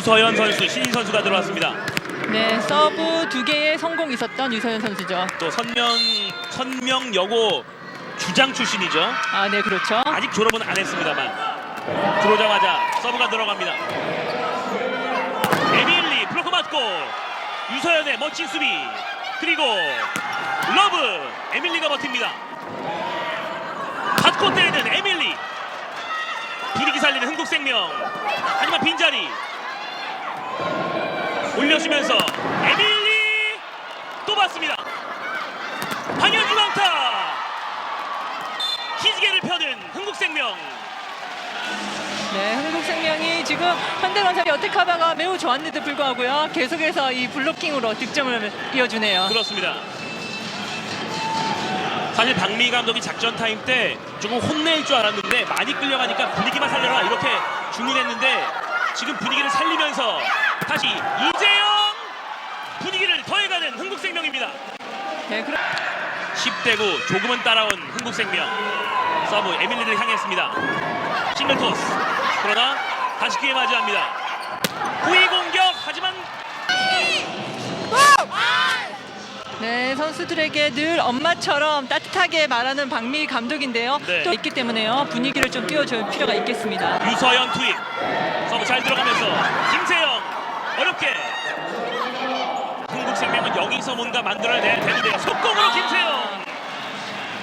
유서연 선수 신인 선수가 들어왔습니다. 네, 서브 두 개의 성공 있었던 유서연 선수죠. 또 선명 선명 여고 주장 출신이죠. 아, 네, 그렇죠. 아직 졸업은 안 했습니다만 들어오자마자 서브가 들어갑니다. 에밀리 블로크 맞고 유서연의 멋진 수비 그리고 러브 에밀리가 버팁니다. 받고 때리는 에밀리 분위기 살리는 흥국생명 하지만 빈자리 올려주면서 에밀리 또 받습니다. 방현주 강타 기지개를 펴는 흥국생명 네, 한국생명이 지금 현대건설이 어택 하다가 매우 좋았는데도 불구하고요. 계속해서 이 블로킹으로 득점을 이어주네요. 그렇습니다. 사실 박미 감독이 작전 타임 때 조금 혼낼 줄 알았는데 많이 끌려가니까 분위기만 살려라 이렇게 주문했는데 지금 분위기를 살리면서 다시 이재영 분위기를 더해가는 흥국생명입니다. 네, 그럼 10대 9 조금은 따라온 흥국생명 서브 에밀리를 향했습니다. 싱글 토스 그러나 다시 기회 맞이합니다. 후위 공격 하지만 네, 선수들에게 늘 엄마처럼 따뜻하게 말하는 박미 감독인데요. 네. 또 있기 때문에요. 분위기를 좀 띄워줄 필요가 있겠습니다. 유서연 투입 서브 잘 들어가면서 김세영 어렵게 흥국생명은 여기서 뭔가 만들어야 되- 되는데요 속공으로 김세영